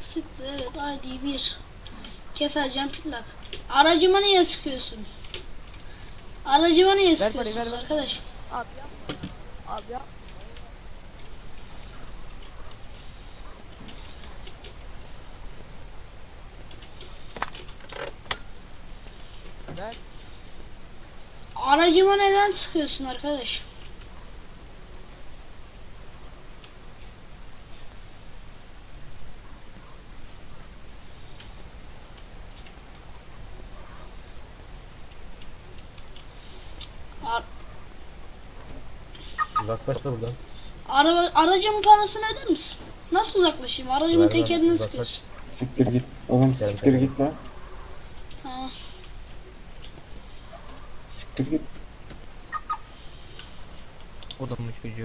Sıktı evet ID 1. Kefelcan pillak. Aracıma niye sıkıyorsun? Aracıma niye Ver sıkıyorsunuz parayı, ver, ver. arkadaş? Abi yapma. Abi yap. Ver. Aracıma neden sıkıyorsun arkadaş? Ar- Uzaklaş da buradan. Araba, aracımın parasını öder misin? Nasıl uzaklaşayım? Aracımın Ver, ver, tekerini uzaklaş. sıkıyorsun. Siktir git. Oğlum Gel, siktir gel. git lan. Tamam. Siktir git. Odamın çocuğu.